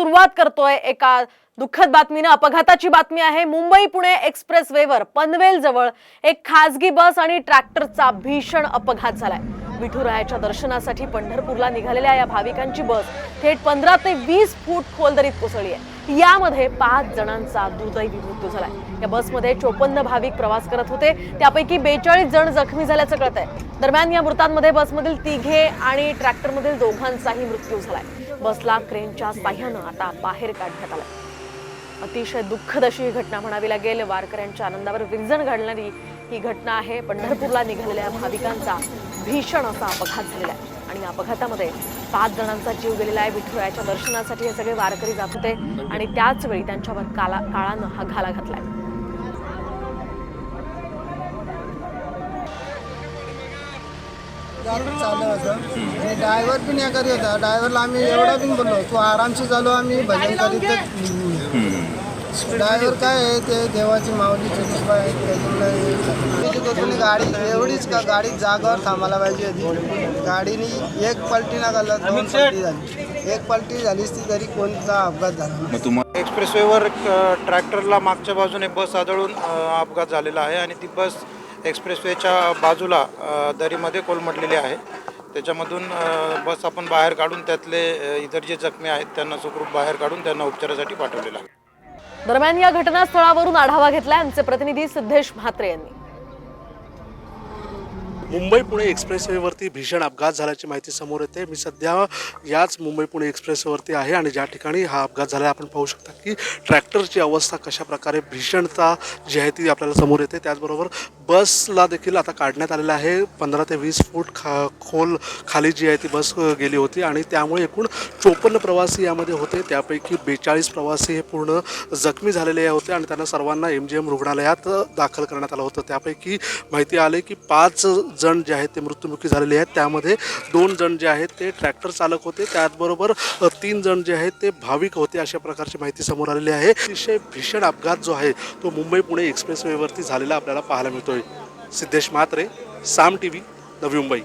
सुरुवात करतोय एका दुःखद बातमीनं अपघाताची बातमी आहे. मुंबई पुणे एक्सप्रेस वेवर पनवेल जवळ एक खासगी बस आणि ट्रॅक्टरचा भीषण अपघात झालाय. विठुरायाच्या दर्शनासाठी पंढरपूरला निघालेल्या या भाविकांची बस थेट पंधरा ते वीस फूट खोल दरीत कोसळली आहे. यामध्ये पाच जणांचा दुर्दैवी मृत्यू झालाय. या बसमध्ये चोपन्न भाविक प्रवास करत होते. त्यापैकी बेचाळीस जण जखमी झाल्याचं कळत आहे दरम्यान या मृतांमध्ये बसमधील तिघे आणि ट्रॅक्टरमधील दोघांचाही मृत्यू झालाय. बसला क्रेनच्या साह्यानं आता बाहेर काढण्यात आलाय. अतिशय दुःखद अशी ही घटना म्हणावी लागेल. वारकऱ्यांच्या आनंदावर विरजण घालणारी ही घटना आहे. पंढरपूरला निघालेल्या भाविकांचा भीषण असा अपघात झालेला आहे. आणि या अपघातामध्ये पाच जणांचा जीव गेलेला आहे. विठुरायाच्या दर्शनासाठी हे सगळे वारकरी जात होते आणि त्याच वेळी त्यांच्यावर काला काळानं हा घाला घातला आहे घातलाय चालू होतं. आणि ड्रायव्हर पण या करीत होता. ड्रायव्हरला आम्ही एवढा पण बोललो तू आरामशी चालू आम्ही भजन करीत ड्रायव्हर काय आहे ते देवाची माऊलीची कृपा आहे त्याच्यामुळे गाडी एवढीच का गाडी जागावर थांबायला पाहिजे होती. गाडीनी एक पलटी ना घालत दोन पलटी झाली. एक पलटी झालीच ती तरी कोणता अपघात झाला तुम्हाला एक्सप्रेसवेवर ट्रॅक्टरला मागच्या बाजूने बस आदळून अपघात झालेला आहे आणि ती बस एक्सप्रेसवेच्या बाजूला दरीमध्ये कोलमडलेली आहे. त्याच्यामधून बस आपण बाहेर काढून त्यातले इतर जे जखमी आहेत त्यांना सुखरूप बाहेर काढून त्यांना उपचारासाठी पाठवलेलं आहे. दरम्यान या घटनास्थळावरून आढावा घेतलाय आमचे प्रतिनिधी सिद्धेश म्हात्रे यांनी. मुंबई पुणे एक्सप्रेसवेवरती भीषण अपघात झाल्याची माहिती समोर येते. मी सध्या याच मुंबई पुणे एक्सप्रेसवरती आहे आणि ज्या ठिकाणी हा अपघात झाला आपण पाहू शकता की ट्रॅक्टरची अवस्था कशा प्रकारे भीषणता जी आहे ती आपल्याला समोर येते. त्याचबरोबर बसला देखील आता काढण्यात आलेलं आहे. पंधरा ते वीस फूट खा खोल खाली जी आहे ती बस गेली होती आणि त्यामुळे एकूण चोपन्न प्रवासी यामध्ये होते. त्यापैकी बेचाळीस प्रवासी हे पूर्ण जखमी झालेले होते आणि त्यांना सर्वांना एम जी एम रुग्णालयात दाखल करण्यात आलं होतं. त्यापैकी माहिती आले की पाच जण जे आहेत ते मृत्युमुखी झालेले आहेत. त्यामध्ये दोन जण जे आहेत ते ट्रॅक्टर चालक होते. त्याचबरोबर तीन जण जे आहेत ते भाविक होते अशा प्रकारची माहिती समोर आलेली आहे. अतिशय भीषण अपघात जो आहे तो मुंबई पुणे एक्सप्रेसवेवरती झालेला आपल्याला पाहायला मिळतोय. Siddhesh Mhatre Saam T V Navi Mumbai.